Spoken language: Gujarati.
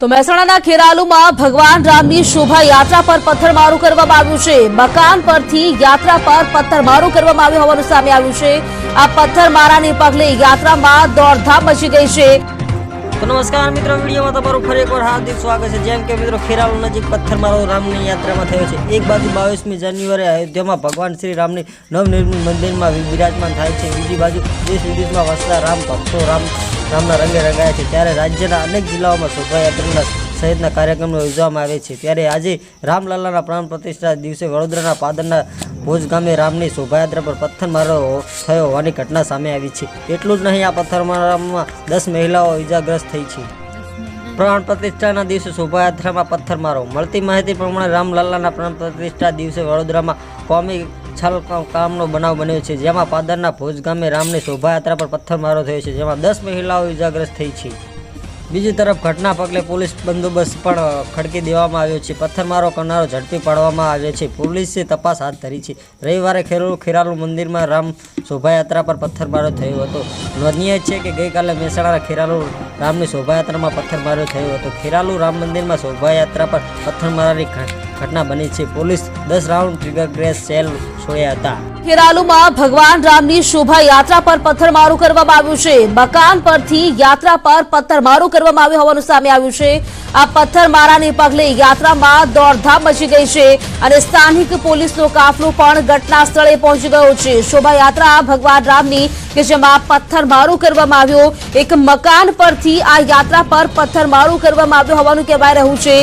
તો મહેસાણાના ખેરાલુમાં ભગવાન રામની શોભાયાત્રા પર પથ્થરમારો કરવામાં આવ્યું છે. મકાન પરથી યાત્રા પર પથ્થરમારો કરવામાં આવ્યો હોવાનું સામે આવ્યું છે. આ પથ્થરમારાને પગલે યાત્રામાં દોડધામ મચી ગઈ છે. તો નમસ્કાર મિત્રો, વિડીયોમાં તમારું ફરી એકવાર હાર્દિક સ્વાગત છે. જેમ કે મિત્રો, ખેરાલુ નજીક પથ્થરમારો રામની યાત્રામાં થયો છે. એક બાજુ બાવીસમી જાન્યુઆરી અયોધ્યામાં ભગવાન શ્રી રામની નવનિર્મિત મંદિરમાં વિરાજમાન થાય છે. બીજી બાજુ દેશ વિદેશમાં વસતા રામ ભક્તો રામ રામના રંગે રંગાયા છે. ત્યારે રાજ્યના અનેક જિલ્લાઓમાં શોભાયાત્રાના સહિતના કાર્યક્રમો યોજવામાં આવે છે. ત્યારે આજે રામલાલાના પ્રાણ પ્રતિષ્ઠા દિવસે વડોદરાના પાદરના ભોજ ગામે રામની શોભાયાત્રા પર પથ્થરમારો થયો હોવાની ઘટના સામે આવી છે. એટલું જ નહીં, આ પથ્થરમારામાં દસ મહિલાઓ ઇજાગ્રસ્ત થઈ છે. પ્રાણ પ્રતિષ્ઠાના દિવસે શોભાયાત્રામાં પથ્થરમારો. મળતી માહિતી પ્રમાણે રામલલ્લાના પ્રાણ પ્રતિષ્ઠા દિવસે વડોદરામાં કોમી છલ કામનો બનાવ બન્યો છે, જેમાં પાદરના ભુજ ગામે રામની શોભાયાત્રા પર પથ્થરમારો થયો છે, જેમાં દસ મહિલાઓ ઇજાગ્રસ્ત થઈ છે. બીજી તરફ ઘટના પગલે પોલીસ બંદોબસ્ત પણ ખડકી દેવામાં આવ્યો છે. પથ્થરમારો કરનારો ઝડપી પાડવામાં આવ્યો છે. પોલીસે તપાસ હાથ ધરી છે. રવિવારે ખેરાલુ ખેરાલુ મંદિરમાં રામ શોભાયાત્રા પર પથ્થરમારો થયો હતો. નોંધનીય છે કે ગઈકાલે મહેસાણાના ખેરાલુ રામની શોભાયાત્રામાં પથ્થરમારો થયો હતો. ખેરાલુ રામ મંદિરમાં શોભાયાત્રા પર પથ્થરમારાની ઘટના બની છે. પોલીસ દસ રાઉન્ડ ટ્રિગર ગ્રેસ સેલ છોડ્યા હતા. ખેરાલુમાં ભગવાન રામની શોભાયાત્રા પર પથ્થરમારો કરવામાં આવ્યું છે. મકાન પરથી યાત્રા પર પથ્થરમારો કરવામાં આવ્યો હોવાનું સામે આવ્યું છે. આ પથ્થરમારાને પગલે યાત્રામાં દોડધામ મચી ગઈ છે અને સ્થાનિક પોલીસનો કાફલો પણ ઘટના સ્થળે પહોંચી ગયો છે. શોભાયાત્રા ભગવાન રામની કે જેમાં પથ્થરમારો કરવામાં આવ્યો. એક મકાન પરથી આ યાત્રા પર પથ્થરમારો કરવામાં આવ્યો હોવાનું કહેવાય રહ્યું છે.